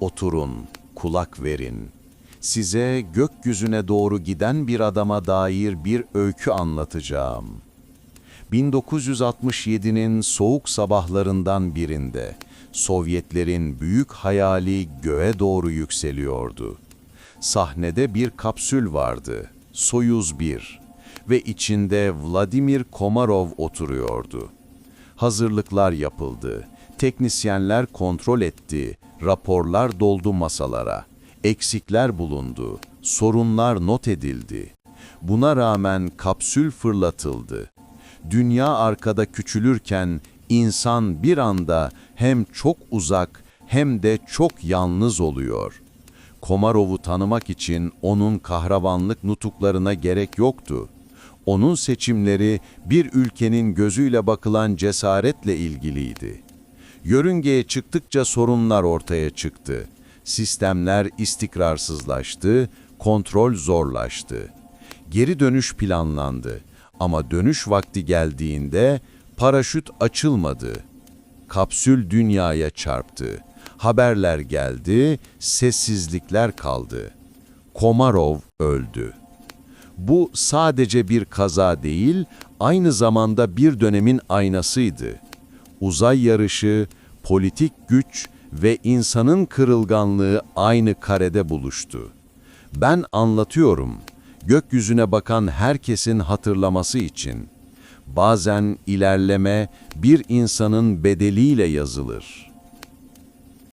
Oturun, kulak verin. Size gökyüzüne doğru giden bir adama dair bir öykü anlatacağım. 1967'nin soğuk sabahlarından birinde Sovyetlerin büyük hayali göğe doğru yükseliyordu. Sahnede bir kapsül vardı, Soyuz 1 ve içinde Vladimir Komarov oturuyordu. Hazırlıklar yapıldı, teknisyenler kontrol etti, raporlar doldu masalara, eksikler bulundu, sorunlar not edildi. Buna rağmen kapsül fırlatıldı. Dünya arkada küçülürken insan bir anda hem çok uzak hem de çok yalnız oluyor. Komarov'u tanımak için onun kahramanlık nutuklarına gerek yoktu. Onun seçimleri bir ülkenin gözüyle bakılan cesaretle ilgiliydi. Yörüngeye çıktıkça sorunlar ortaya çıktı. Sistemler istikrarsızlaştı, kontrol zorlaştı. Geri dönüş planlandı ama dönüş vakti geldiğinde paraşüt açılmadı. Kapsül dünyaya çarptı. Haberler geldi, sessizlikler kaldı. Komarov öldü. Bu sadece bir kaza değil, aynı zamanda bir dönemin aynasıydı. Uzay yarışı, politik güç ve insanın kırılganlığı aynı karede buluştu. Ben anlatıyorum, gökyüzüne bakan herkesin hatırlaması için. Bazen ilerleme bir insanın bedeliyle yazılır.